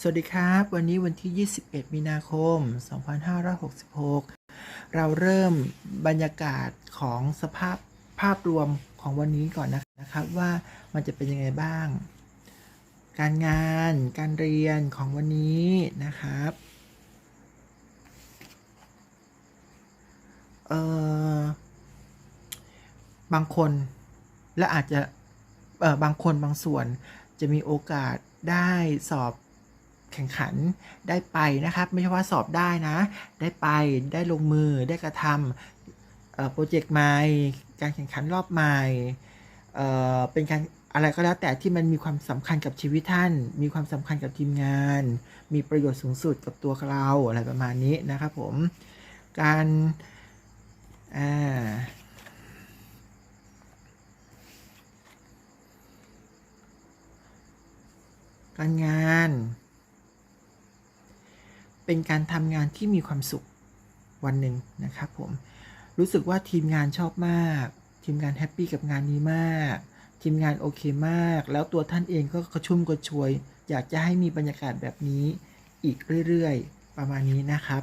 สวัสดีครับ วันนี้วันที่ 21 มีนาคม 2566 เราเริ่มบรรยากาศของสภาพภาพรวมของวันนี้ก่อนนะครับว่ามันจะเป็นยังไงบ้าง การงานการเรียนของวันนี้นะครับเอ่อบางคนและอาจจะเอ่อบางคนบางส่วนจะมีโอกาสได้สอบ แข่งขันได้ไปนะครับ ไม่ใช่ว่าสอบได้นะ ได้ไปได้ลงมือได้กระทำโปรเจกต์ใหม่ การแข่งขันรอบใหม่เเป็นการอะไรก็แล้วแต่ที่มันมีความสำคัญกับชีวิตท่าน มีความสำคัญกับทีมงาน มีประโยชน์สูงสุดกับตัวเราอะไรประมาณนี้นะครับผม การอ่าการงาน เป็นการทำงานที่มีความสุขวันหนึ่งนะครับผมรู้สึกว่าทีมงานชอบมาก ทีมงานแฮปปี้กับงานนี้มาก ทีมงานโอเคมาก แล้วตัวท่านเองก็กระชุ่มกระชวย อยากจะให้มีบรรยากาศแบบนี้อีกเรื่อยๆ ประมาณนี้นะครับ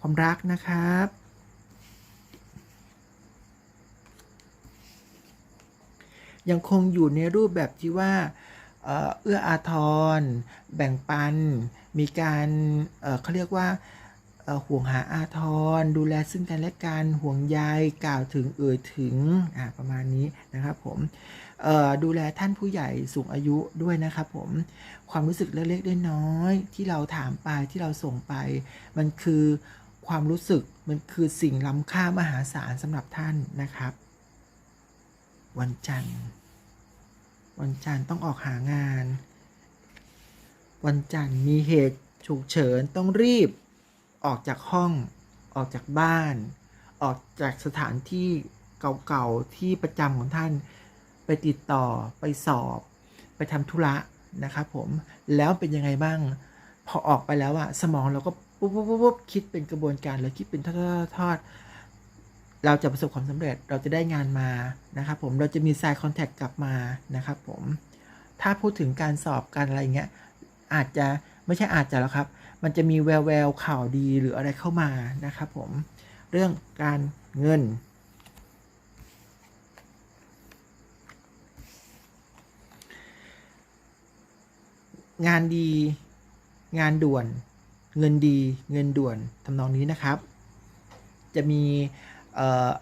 ความรักนะครับ ยังคงอยู่ในรูปแบบที่ว่า เอื้ออาทร แบ่งปัน มีการเเขาเรียกว่าห่วงหาอาทร ดูแลซึ่งกันและกันห่วงใยกล่าวถึงเอ่ยถึงประมาณนี้นะครับผมดูแลท่านผู้ใหญ่สูงอายุด้วยนะครับผมความรู้สึกเล็กๆน้อยๆที่เราถามไปที่เราส่งไป มันคือความรู้สึกมันคือสิ่งล้ำค่ามหาศาลสำหรับท่านนะครับ วันจันทร์ วันจันทร์ต้องออกหางาน วันจันทร์มีเหตุฉุกเฉินต้องรีบ ออกจากห้อง ออกจากบ้าน ออกจากสถานที่เก่าๆที่ประจำของท่าน ไปติดต่อไปสอบ ไปทำธุระนะครับผมแล้วเป็นยังไงบ้าง พอออกไปแล้วอะสมองเราก็ปุ๊บปุ๊บปุ๊บปุ๊บคิดเป็นกระบวนการแล้วคิดเป็นทอดๆทอดๆ เราจะประสบความสำเร็จเราจะได้งานมานะครับผมเราจะมี side contact กลับมานะครับผมถ้าพูดถึงการสอบการอะไรเงี้ยอาจจะไม่ใช่อาจจะแล้วครับ มันจะมีแววแววข่าวดีหรืออะไรเข้ามานะครับผมเรื่องการเงิน งานดี งานด่วน เงินดี เงินด่วนทำนองนี้นะครับ จะมี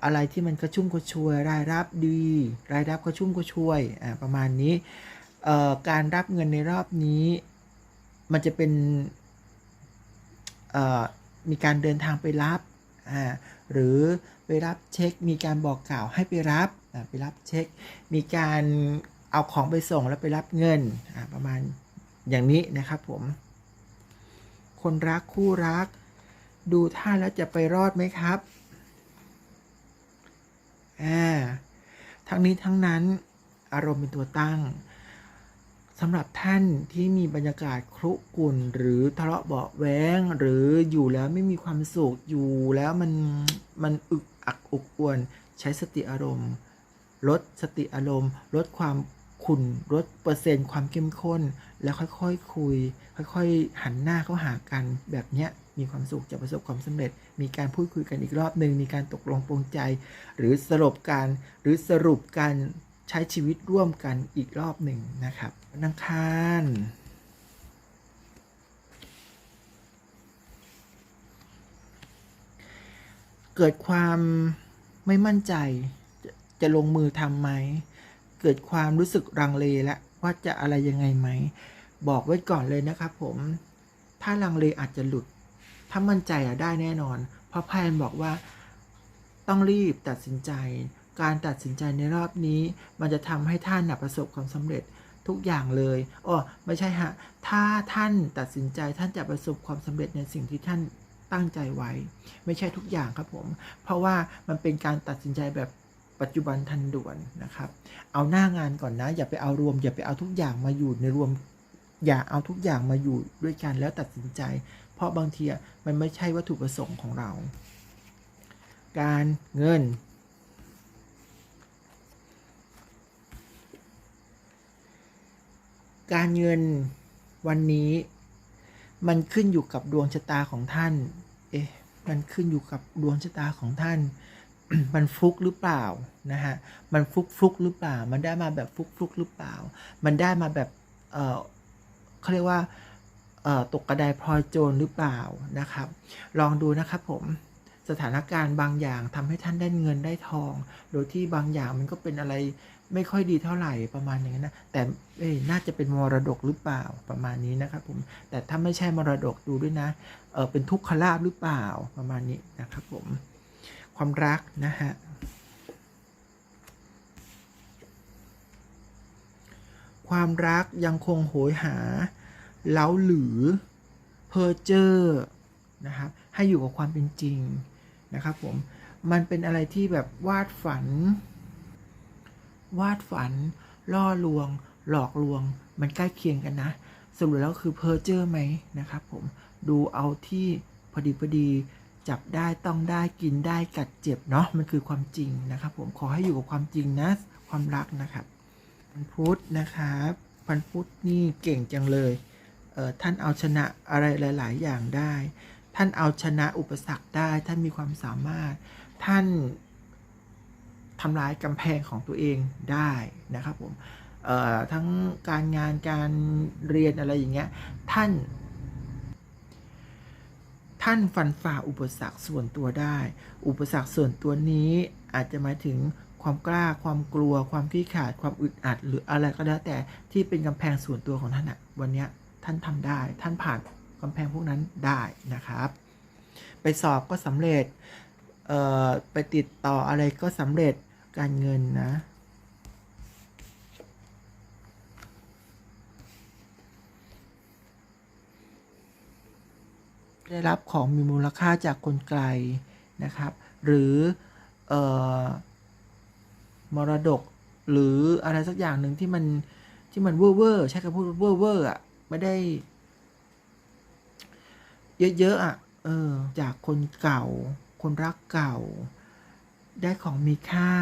อะไรที่มันกระชุ่มกระชวย รายรับดี รายรับกระชุ่มกระชวยประมาณนี้การรับเงินในรอบนี้ มันจะเป็นมีการเดินทางไปรับหรือไปรับเช็ค มีการบอกกล่าวให้ไปรับไปรับเช็ค มีการเอาของไปส่งแล้วไปรับเงินประมาณอย่างนี้นะครับผม คนรักคู่รัก ดูท่าแล้วจะไปรอดไหมครับ ทั้งนี้ทั้งนั้นอารมณ์เป็นตัวตั้งสำหรับท่านที่มีบรรยากาศครุกุ่นหรือทะเลาะเบาแวงหรืออยู่แล้วไม่มีความสุขอยู่แล้วมันมันอึกอักอุกอวน ใช้สติอารมณ์ ลดสติอารมณ์ ลดความขุ่นลดเปอร์เซ็นต์ความเข้มข้น แล้วค่อยๆคคุย ค่อยๆหันหน้าเข้าหากันแบบเนี้ย มีความสุขจะประสบความสำเร็จ มีการพูดคุยกันอีกรอบหนึ่งมีการตกลงปรงใจ หรือสรุปการหรือสรุปการใช้ชีวิตร่วมกันอีกรอบหนึ่งนะครับนังคารเกิดความไม่มั่นใจจะจะลงมือทำไหม เกิดความรู้สึกรังเลแล้วว่าจะอะไรยังไงไหม บอกไว้ก่อนเลยนะครับผม ถ้าลังเลอาจจะหลุด ถ้ามั่นใจอะได้แน่นอน เพราะแพนบอกว่าต้องรีบตัดสินใจ การตัดสินใจในรอบนี้ มันจะทำให้ท่านประสบความสำเร็จทุกอย่างเลยอ๋อไม่ใช่ฮะ ถ้าท่านตัดสินใจท่านจะประสบความสำเร็จในสิ่งที่ท่านตั้งใจไว้ ไม่ใช่ทุกอย่างครับผม เพราะว่ามันเป็นการตัดสินใจแบบปัจจุบันทันด่วนนะครับ เอาหน้างานก่อนนะ อย่าไปเอารวม อย่าไปเอาทุกอย่างมาอยู่ในรวม อย่าเอาทุกอย่างมาอยู่ด้วยกันแล้วตัดสินใจ เพราะบางทีมันไม่ใช่วัตถุประสงค์ของเรา การเงิน การเงินวันนี้ มันขึ้นอยู่กับดวงชะตาของท่าน เอ๊ะ มันขึ้นอยู่กับดวงชะตาของท่าน มันฟลุกหรือเปล่านะฮะ มันฟลุกฟลุกหรือเปล่า มันได้มาแบบฟลุกฟลุกหรือเปล่า มันได้มาแบบ เออเขาเรียกว่า ตกกระไดพลอยโจรหรือเปล่านะครับ ลองดูนะครับผมสถานการณ์บางอย่างทำให้ท่านได้เงินได้ทอง โดยที่บางอย่างมันก็เป็นอะไรไม่ค่อยดีเท่าไหร่ประมาณอย่างนั้นนะแต่เอ้น่าจะเป็นมรดกหรือเปล่าประมาณนี้นะครับผมแต่ถ้าไม่ใช่มรดกดูด้วยนะเออเป็นทุกขลาบหรือเปล่าประมาณนี้นะครับผมความรักนะฮะความรักยังคงโหยหา เล้าหรือเพอเจอร์นะครับให้อยู่กับความเป็นจริงนะครับผมมันเป็นอะไรที่แบบวาดฝัน วาดฝัน ล่อลวง หลอกลวง มันใกล้เคียงกันนะสรุปแล้วคือเพอเจอร์ไหมนะครับผมดูเอาที่พอดีพอดีจับได้ต้องได้กินได้กัดเจ็บเนาะมันคือความจริงนะครับผมขอให้อยู่กับความจริงนะ ความรักนะครับพันพุธนะครับพันพุธนี่เก่งจังเลย ท่านเอาชนะอะไรหลาย ๆ อย่างได้ ท่านเอาชนะอุปสรรคได้ ท่านมีความสามารถ ท่านทำลายกำแพงของตัวเองได้นะครับผมทั้งการงานการเรียนอะไรอย่างเงี้ย ท่าน ท่านฟันฝ่าอุปสรรคส่วนตัวได้ อุปสรรคส่วนตัวนี้อาจจะหมายถึงความกล้าความกลัว ความขี้ขลาด ความอึดอัด หรืออะไรก็แล้วแต่ที่เป็นกำแพงส่วนตัวของท่านอะวันเนี้ย ท่านทำได้ ท่านผ่านกำแพงพวกนั้นได้นะครับ ไปสอบก็สำเร็จเอ่อไปติดต่ออะไรก็สำเร็จการเงินนะ ได้รับของมีมูลค่าจากคนไกลนะครับ หรือออมรดกหรืออะไรสักอย่างหนึ่งที่มันที่มันเวอร์เวอร์ใช้คำพูดเวอร์เวอร์อะ ไม่ได้ เยอะๆอะ เออ จากคนเก่า คนรักเก่า ได้ของมีค่า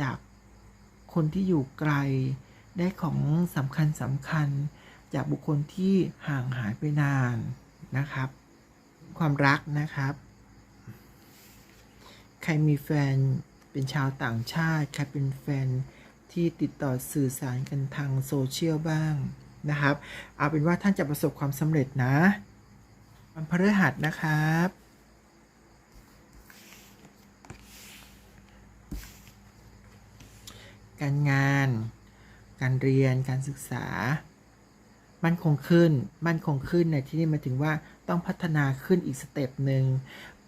จากคนที่อยู่ไกล ได้ของสำคัญสำคัญ จากบุคคลที่ห่างหายไปนานนะครับ ความรักนะครับ ใครมีแฟนเป็นชาวต่างชาติ ใครเป็นแฟนที่ติดต่อสื่อสารกันทางโซเชียลบ้าง นะครับ เอาเป็นว่าท่านจะประสบความสำเร็จนะวันพฤหัสนะครับการงาน การเรียน การศึกษา มั่นคงขึ้น มั่นคงขึ้นในที่นี้หมายถึงว่าต้องพัฒนาขึ้นอีกสเต็ปหนึ่ง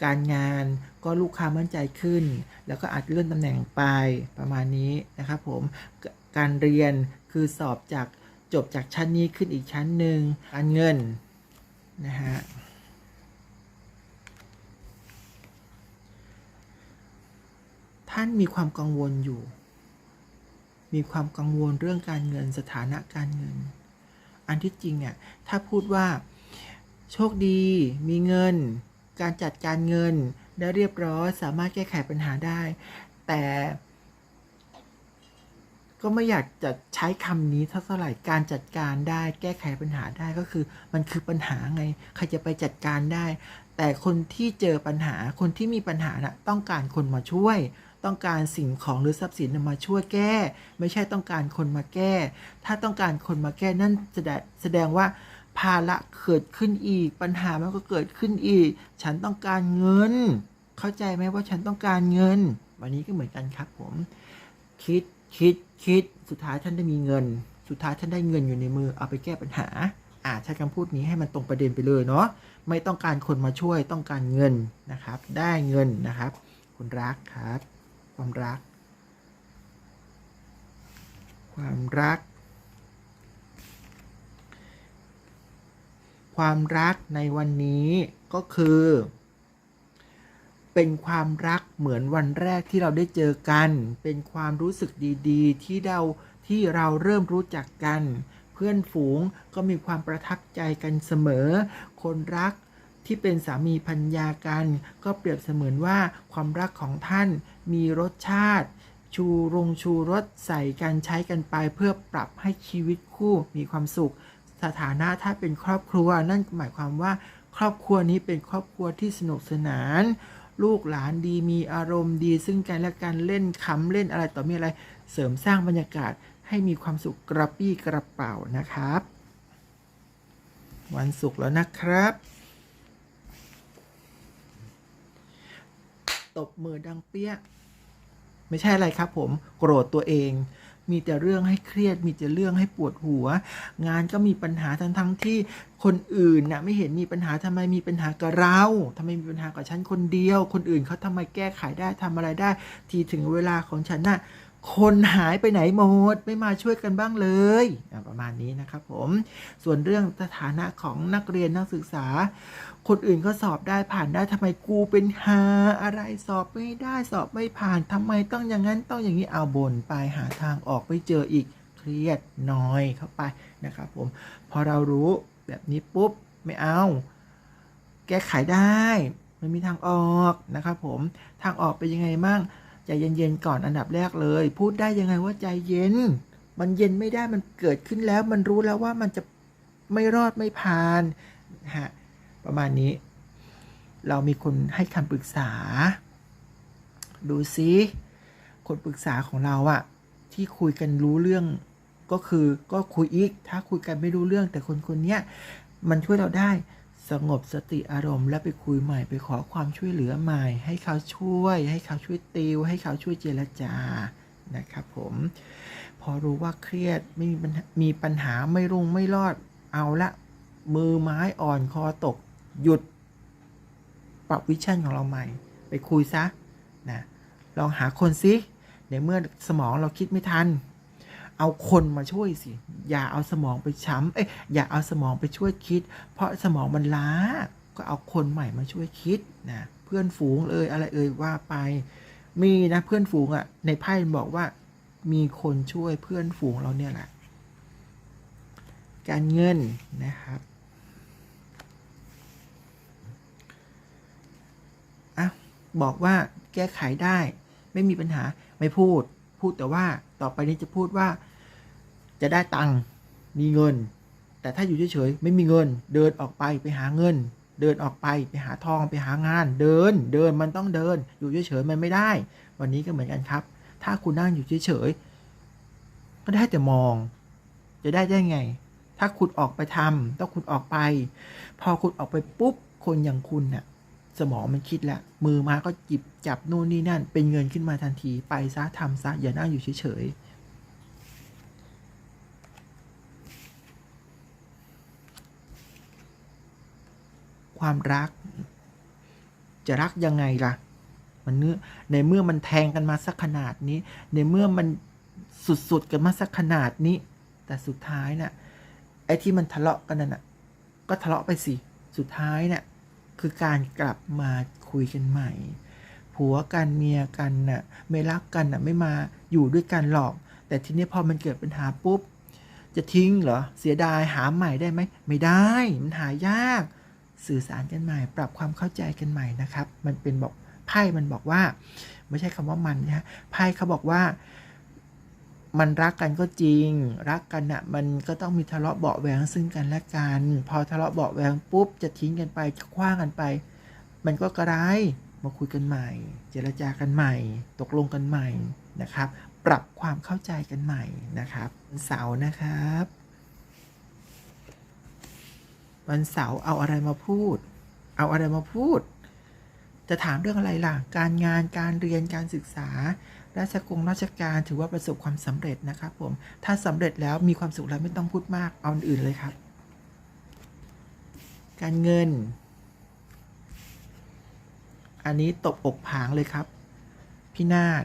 การงานก็ลูกค้ามั่นใจขึ้น แล้วก็อาจเลื่อนตำแหน่งไปประมาณนี้นะครับผม การเรียนคือสอบจาก จบจากชั้นนี้ขึ้นอีกชั้นหนึ่งการเงินนะฮะท่านมีความกังวลอยู่ มีความกังวลเรื่องการเงินสถานะการเงิน อันที่จริงเนี่ยถ้าพูดว่า โชคดี มีเงิน การจัดการเงินได้เรียบร้อยสามารถแก้ไขปัญหาได้ แต่ ก็ไม่อยากจะใช้คำนี้เท่าไหร่การจัดการได้แก้ไขปัญหาได้ก็คือ มันคือปัญหาไง ใครจะไปจัดการได้ แต่คนที่เจอปัญหาคนที่มีปัญหาน่ะต้องการคนมาช่วย ต้องการสิ่งของหรือทรัพย์สินมาช่วยแก้ ไม่ใช่ต้องการคนมาแก้ ถ้าต้องการคนมาแก้นั่นแสดงว่าภาระเกิดขึ้นอีก ปัญหามันก็เกิดขึ้นอีก ฉันต้องการเงิน เข้าใจไหมว่าฉันต้องการเงิน วันนี้ก็เหมือนกันครับผม คิดคิด คิดสุดท้ายท่านได้มีเงิน สุดท้ายท่านได้เงินอยู่ในมือเอาไปแก้ปัญหาอ่าใช้คำพูดนี้ให้มันตรงประเด็นไปเลยเนาะไม่ต้องการคนมาช่วยต้องการเงินนะครับ ได้เงินนะครับ คนรักครับ ความรัก ความรัก ความรักในวันนี้ก็คือ เป็นความรักเหมือนวันแรกที่เราได้เจอกัน เป็นความรู้สึกดีๆ ที่เราที่เราเริ่มรู้จักกัน เพื่อนฝูงก็มีความประทับใจกันเสมอ คนรักที่เป็นสามีพัญญากัน ก็เปรียบเสมือนว่าความรักของท่านมีรสชาติ ชูรงชูรสใส่กันใช้กันไปเพื่อปรับให้ชีวิตคู่มีความสุขสสถานะถ้าเป็นครอบครัว นั่นหมายความว่า ครอบครัวนี้เป็นครอบครัวที่สนุกสนาน ลูกหลานดีมีอารมณ์ดี ซึ่งกันและกันเล่นขำเล่นอะไรต่อมีอะไรเสริมสร้างบรรยากาศให้มีความสุขกระปี้กระเป๋านะครับ วันศุกร์แล้วนะครับ ตบมือดังเปี้ย ไม่ใช่อะไรครับผม โกรธตัวเอง มีแต่เรื่องให้เครียด มีแต่เรื่องให้ปวดหัว งานก็มีปัญหาทั้งทั้งที่คนอื่นน่ะไม่เห็นมีปัญหาทำไมมีปัญหากับเราทำไมมีปัญหากับฉันคนเดียว คนอื่นเขาทำไมแก้ไขได้ทำอะไรได้ ทีถึงเวลาของฉันน่ะ คนหายไปไหนหมด ไม่มาช่วยกันบ้างเลยประมาณนี้นะครับผม ส่วนเรื่องสถานะของนักเรียนนักศึกษา คนอื่นก็สอบได้ผ่านได้ทำไมกูเป็นหาอะไรสอบไม่ได้สอบไม่ผ่านทำไมต้องอย่างนั้นต้องอย่างนี้เอาบนไปหาทางออกไม่เจออีกเครียดน้อยเข้าไปนะครับผม พอเรารู้แบบนี้ปุ๊บไม่เอา แก้ไขได้มันมีทางออกนะครับผมทางออกเป็นยังไงมั่ง ใจเย็นๆก่อนอันดับแรกเลย พูดได้ยังไงว่าใจเย็น มันเย็นไม่ได้มันเกิดขึ้นแล้ว มันรู้แล้วว่ามันจะไม่รอดไม่ผ่านฮะประมาณนี้ เรามีคนให้คำปรึกษา ดูซิคนปรึกษาของเราอะที่คุยกันรู้เรื่องก็คือก็คุยอีก ถ้าคุยกันไม่รู้เรื่อง แต่คนคนเนี้ยมันช่วยเราได้ สงบสติอารมณ์ และไปคุยใหม่ไปขอความช่วยเหลือใหม่ ให้เขาช่วย ให้เขาช่วยติว ให้เขาช่วยเจรจานะครับผมพอรู้ว่าเครียดไม่มีปัญหามีปัญหาไม่รุ่งไม่รอดเอาละ มือไม้อ่อนคอตก หยุด ปรับวิชั่นของเราใหม่ ไปคุยซะนะลองหาคนซิในเมื่อสมองเราคิดไม่ทัน เอาคนมาช่วยสิ อย่าเอาสมองไปช้ำเอ้ยอย่าเอาสมองไปช่วยคิด เพราะสมองมันล้า ก็เอาคนใหม่มาช่วยคิดนะเพื่อนฝูงเอ่ยอะไรเอ่ยว่าไป มีนะเพื่อนฝูงอะ่ะ ในไพ่บอกว่า มีคนช่วยเพื่อนฝูงเราเนี่ยแหละ การเงินนะครับอะบอกว่าแก้ไขได้ ไม่มีปัญหาไม่พูด พูดแต่ว่าต่อไปนี้จะพูดว่า จะได้ตังค์มีเงิน แต่ถ้าอยู่เฉยๆไม่มีเงิน เดินออกไปไปหาเงิน เดินออกไปไปหาทองไปหางาน เดินเดินมันต้องเดิน อยู่เฉยๆมันไม่ได้ วันนี้ก็เหมือนกันครับ ถ้าคุณนั่งอยู่เฉยๆก็ได้แต่มอง จะได้ได้ไง ถ้าคุณออกไปทำต้องคุณออกไป พอคุณออกไปปุ๊บคนอย่างคุณน่ะสมองมันคิดแล้วมือมาก็จิบจับนู่นนี่นั่น เป็นเงินขึ้นมาทันที ไปซะทำซะอย่านั่งอยู่เฉยๆ ความรัก จะรักยังไงล่ะ มันเนื้อในเมื่อมันแทงกันมาสักขนาดนี้ ในเมื่อมันสุดๆกันมาสักขนาดนี้ แต่สุดท้ายน่ะไอ้ที่มันทะเลาะกันนั่นน่ะก็ทะเลาะไปสิ สุดท้ายเนี่ยคือการกลับมาคุยกันใหม่ ผัวกันเมียกันน่ะไม่รักกันน่ะไม่มาอยู่ด้วยกันหรอก แต่ทีนี้พอมันเกิดปัญหาปุ๊บจะทิ้งเหรอ เสียดายหาใหม่ได้ไหม ไม่ได้ มันหายาก สื่อสารกันใหม่ ปรับความเข้าใจกันใหม่นะครับ มันเป็นบอกไพ่มันบอกว่า ไม่ใช่คำว่ามันนะไพ่เขาบอกว่า มันรักกันก็จริง รักกันน่ะมันก็ต้องมีทะเลาะเบาแหวงซึ่งกันและกัน พอทะเลาะเบาแหวงปุ๊บจะทิ้งกันไปจะคว้างกันไป มันก็กระไรมาคุยกันใหม่ เจรจากันใหม่ ตกลงกันใหม่นะครับ ปรับความเข้าใจกันใหม่นะครับ เสาร์นะครับ วันเสาร์เอาอะไรมาพูด เอาอะไรมาพูด จะถามเรื่องอะไรล่ะ การงานการเรียนการศึกษา ราชกงราชการถือว่าประสบความสำเร็จนะครับผม ถ้าสำเร็จแล้วมีความสุขแล้วไม่ต้องพูดมาก เอาอื่นเลยครับ การเงิน อันนี้ตบอกผางเลยครับ พินาศ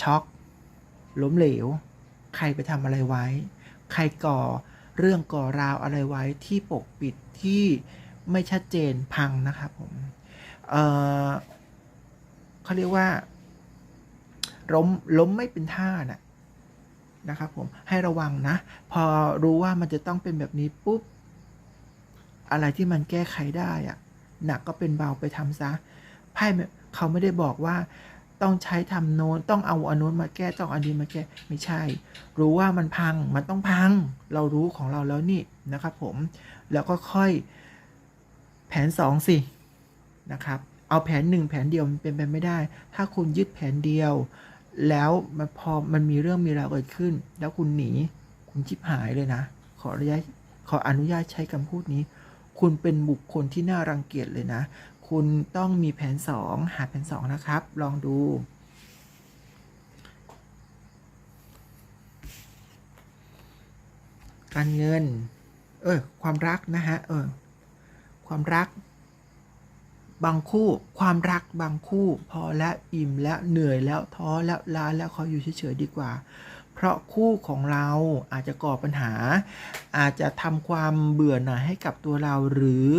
ช็อกล้มเหลว ใครไปทำอะไรไว้ ใครก่อ เรื่องก่อราวอะไรไว้ที่ปกปิดที่ไม่ชัดเจนพังนะครับผมเออเขาเรียกว่าล้มล้มไม่เป็นท่านะนะครับผมให้ระวังนะ พอรู้ว่ามันจะต้องเป็นแบบนี้ปุ๊บ อะไรที่มันแก้ไขได้อะหนักก็เป็นเบาไปทำซะไพ่เขาไม่ได้บอกว่า ต้องใช้ทำโน้นต้องเอาอันโน้นมาแก้ต้องอาอันนี้มาแก้ไม่ใช่ รู้ว่ามันพังมันต้องพัง เรารู้ของเราแล้วนี่นะครับผมแล้วก็ค่อยแผนสองสินะครับเอาแผนหนึ่งแผนเดียวมันเป็นไปไม่ได้ ถ้าคุณยึดแผนเดียว แล้วมันพอมันมีเรื่องมีราวเกิดขึ้น แล้วคุณหนีคุณชิบหายเลยนะ ขออนุญาตขออนุญาตใช้คำพูดนี้ คุณเป็นบุคคลที่น่ารังเกียจเลยนะ คุณต้องมีแผนสองหาแผนสองนะครับ ลองดู การเงิน เออความรักนะฮะ เออ ความรัก บางคู่ ความรักบางคู่ พอแล้วอิ่มแล้วเหนื่อยแล้วท้อแล้วล้าแล้วขออยู่เฉยๆดีกว่า เพราะคู่ของเราอาจจะก่อปัญหา อาจจะทำความเบื่อหน่ายให้กับตัวเราหรือ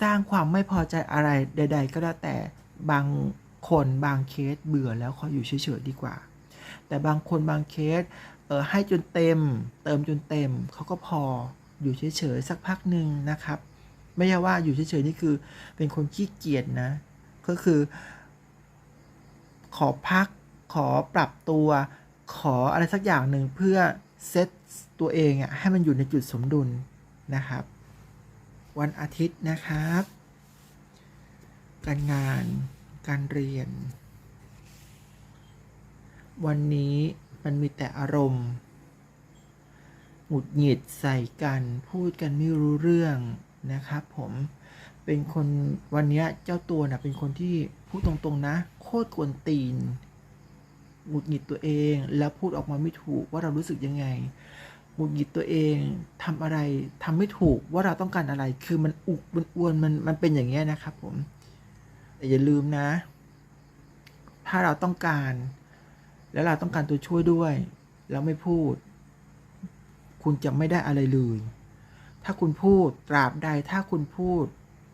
สร้างความไม่พอใจอะไรใด ๆ ก็แล้วแต่บางคนบางเคสเบื่อแล้วขออยู่เฉยๆดีกว่า แต่บางคนบางเคสเออให้จนเต็ม เติมจนเต็มเขาก็พออยู่เฉยๆสักพักหนึ่งนะครับ ไม่ใช่ว่าอยู่เฉยๆนี่คือเป็นคนขี้เกียจนะ ก็คือ ขอพักขอปรับตัวขออะไรสักอย่างหนึ่งเพื่อเซตตัวเองอะให้มันอยู่ในจุดสมดุลนะครับ วันอาทิตย์นะครับ การงานการเรียน วันนี้มันมีแต่อารมณ์หงุดหงิดใส่กัน พูดกันไม่รู้เรื่องนะครับผมเป็นคนวันเนี้ยเจ้าตัวนะเป็นคนที่พูดตรงๆนะ โคตรกวนตีนหงุดหงิดตัวเอง แล้วพูดออกมาไม่ถูกว่าเรารู้สึกยังไง หงุดหงิดตัวเองทำอะไรทำไม่ถูกว่าเราต้องการอะไร คือมันอุกมันอ้วนมันมันเป็นอย่างเงี้ยนะครับผมแต่อย่าลืมนะ ถ้าเราต้องการ แล้วเราต้องการตัวช่วยด้วย แล้วไม่พูด คุณจะไม่ได้อะไรเลย ถ้าคุณพูดตราบใดถ้าคุณพูด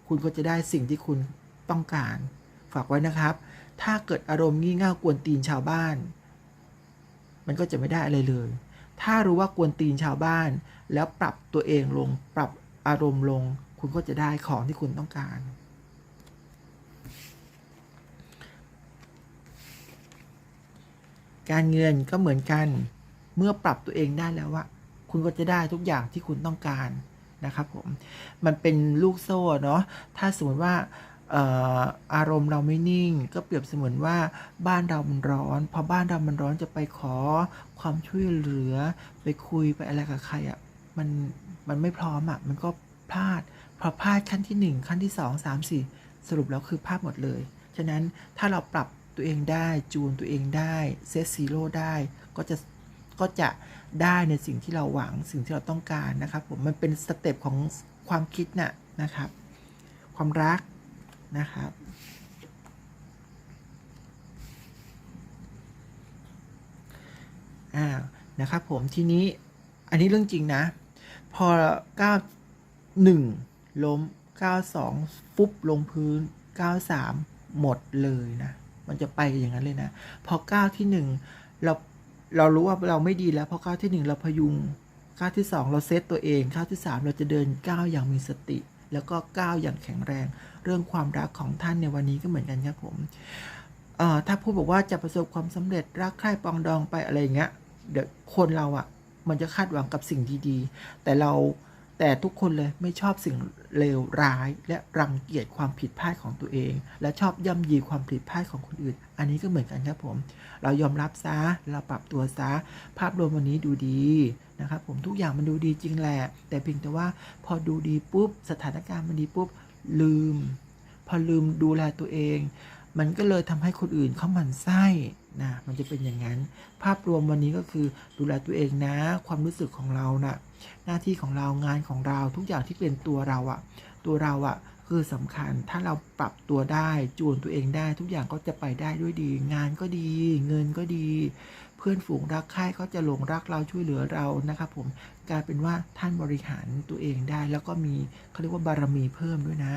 คุณก็จะได้สิ่งที่คุณต้องการ ฝากไว้นะครับ ถ้าเกิดอารมณ์งี่เง่ากวนตีนชาวบ้าน มันก็จะไม่ได้อะไรเลย ถ้ารู้ว่ากวนตีนชาวบ้าน แล้วปรับตัวเองลงปรับอารมณ์ลง คุณก็จะได้ของที่คุณต้องการ การเงินก็เหมือนกันเมื่อปรับตัวเองได้แล้วว่าคุณก็จะได้ทุกอย่างที่คุณต้องการนะครับผม มันเป็นลูกโซ่เนาะ ถ้าสมมติว่า อารมณ์เราไม่นิ่ง ก็เปรียบเสมือนว่าบ้านเรามันร้อนพอบ้านเรามันร้อนจะไปขอความช่วยเหลือ ไปคุยไปอะไรกับใครอะ่ะมันมันไม่พร้อมอะ่ะมันก็พลาดพอพลาดขั้นที่หนึ่งขั้นที่สองสามสี่สรุปแล้วคือพลาดหมดเลย ฉะนั้นถ้าเราปรับตัวเองได้จูนตัวเองได้เซตซีโร่ได้ก็จะก็จะได้ในสิ่งที่เราหวังสิ่งที่เราต้องการนะครับผมมันเป็นสเต็ปของความคิดน่ะนะครับ ความรัก นะครับ อ่า นะครับผมทีนี้อันนี้เรื่องจริงนะ พอ 91 ล้ม 92 ฟุบลงพื้น 93 หมดเลยนะ มันจะไปอย่างนั้นเลยนะ พอ 9 ที่ 1 เรา เรารู้ว่าเราไม่ดีแล้ว พอ 9 ที่ 1 เราพยุง 9 ที่ 2 เราเซตตัวเอง 9 ที่ 3 เราจะเดิน 9 อย่างมีสติ แล้วก็ก้าวอย่างแข็งแรง เรื่องความรักของท่านในวันนี้ก็เหมือนกันครับผมถ้าพูดบอกว่าจะประสบความสำเร็จรักใคร่ปองดองไปอะไรอย่างเงี้ยเดี๋ยวคนเราอะ่ะมันจะคาดหวังกับสิ่งดีๆ แต่เรา แต่ทุกคนเลยไม่ชอบสิ่งเลวร้าย และรังเกียจความผิดพลาดของตัวเอง และชอบย่ำยีความผิดพลาดของคนอื่น อันนี้ก็เหมือนกันครับผม เรายอมรับซะเราปรับตัวซะภาพรวมวันนี้ดูดีนะครับผมทุกอย่างมันดูดีจริงแหละแต่เพียงแต่ว่าพอดูดีปุ๊บ สถานการณ์มันดีปุ๊บลืม พอลืมดูแลตัวเอง มันก็เลยทำให้คนอื่นเขาหมั่นไส้นะมันจะเป็นอย่างนั้น ภาพรวมวันนี้ก็คือดูแลตัวเองนะ ความรู้สึกของเรานะ่ะหน้าที่ของเรางานของเราทุกอย่างที่เป็นตัวเราอะตัวเราอะคือสำคัญถ้าเราปรับตัวได้จูนตัวเองได้ ทุกอย่างก็จะไปได้ด้วยดี งานก็ดี เงินก็ดี เพื่อนฝูงรักใคร่ก็จะหลงรักเราช่วยเหลือเรานะครับผมกลายเป็นว่าท่านบริหารตัวเองได้ แล้วก็มีเขาเรียกว่าบารมีเพิ่มด้วยนะ